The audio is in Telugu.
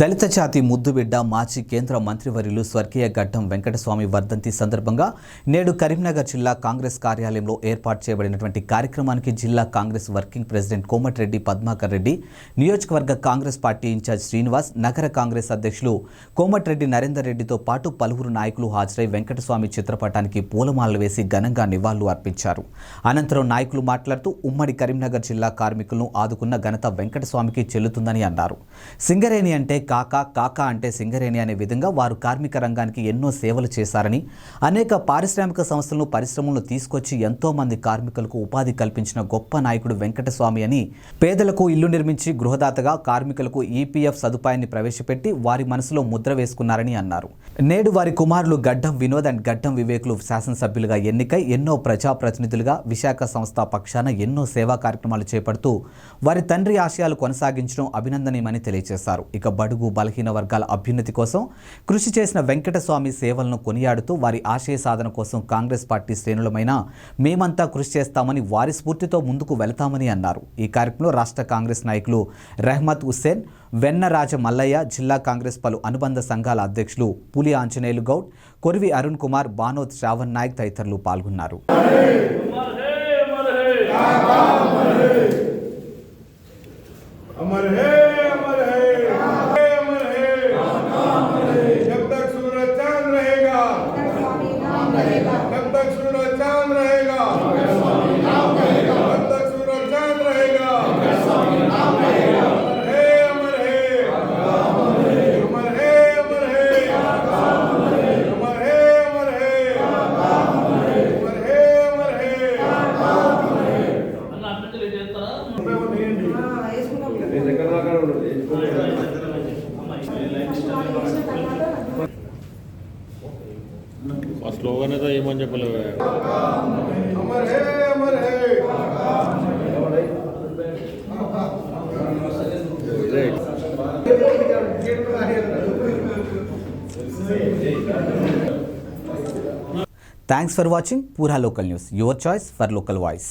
దళిత జాతి ముద్దుబిడ్డ మాజీ కేంద్ర మంత్రివర్యులు స్వర్గీయ గడ్డం వెంకటస్వామి వర్ధంతి సందర్భంగా నేడు కరీంనగర్ జిల్లా కాంగ్రెస్ కార్యాలయంలో ఏర్పాటు చేయబడినటువంటి కార్యక్రమానికి జిల్లా Congress working president Komatireddy Padmakar Reddy నియోజకవర్గ కాంగ్రెస్ పార్టీ ఇన్ఛార్జ్ శ్రీనివాస్ నగర కాంగ్రెస్ అధ్యక్షులు కోమటిరెడ్డి నరేందర్ రెడ్డితో పాటు పలువురు నాయకులు హాజరై వెంకటస్వామి చిత్రపటానికి పూలమాలలు వేసి ఘనంగా నివాళులు అర్పించారు. అనంతరం నాయకులు మాట్లాడుతూ ఉమ్మడి కరీంనగర్ జిల్లా కార్మికులను ఆదుకున్న ఘనత వెంకటస్వామికి చెల్లుతుందని అన్నారు. సింగరేణి అంటే కాక కాక అంటే సింగరేణి అనే విధంగా వారు కార్మిక రంగానికి ఎన్నో సేవలు చేశారని అనేక పారిశ్రామిక సంస్థలను పరిశ్రమలను తీసుకొచ్చి ఎంతోమంది కార్మికులకు ఉపాధి కల్పించిన గొప్ప నాయకుడు వెంకటస్వామి అని పేదలకు ఇల్లు నిర్మించి గృహదాతగా కార్మికులకు ఈపీఎఫ్ సదుపాయాన్ని ప్రవేశపెట్టి వారి మనసులో ముద్ర వేసుకున్నారని అన్నారు. నేడు వారి కుమారులు గడ్డం వినోద్ అండ్ గడ్డం వివేకులు శాసనసభ్యులుగా ఎన్నికై ఎన్నో ప్రజాప్రతినిధులుగా విశాఖ సంస్థ పక్షాన ఎన్నో సేవా కార్యక్రమాలు చేపడుతూ వారి తండ్రి ఆశయాలు కొనసాగించడం అభినందనీయమని తెలియజేశారు. ఇక బడుగు బడుగు బలహీన వర్గాల అభ్యున్నతి కోసం కృషి చేసిన వెంకటస్వామి సేవలను కొనియాడుతూ వారి ఆశయ సాధన కోసం కాంగ్రెస్ పార్టీ శ్రేణులమైన మేమంతా కృషి చేస్తామని వారి స్ఫూర్తితో ముందుకు వెళతామని అన్నారు. ఈ కార్యక్రమంలో రాష్ట్ర కాంగ్రెస్ నాయకులు రెహ్మత్ హుస్సేన్ వెన్నరాజ మల్లయ్య జిల్లా కాంగ్రెస్ పలు అనుబంధ సంఘాల అధ్యక్షులు పులి ఆంజనేయులు గౌడ్ కొరివి అరుణ్ కుమార్ బానోత్ శ్రావణ్ నాయక్ తదితరులు పాల్గొన్నారు. అమర్ హే. కళాకారులు ఆ స్లోగన్ అయితే ఏమని చెప్పలేదు thanks for watching Pura local news your choice for local voice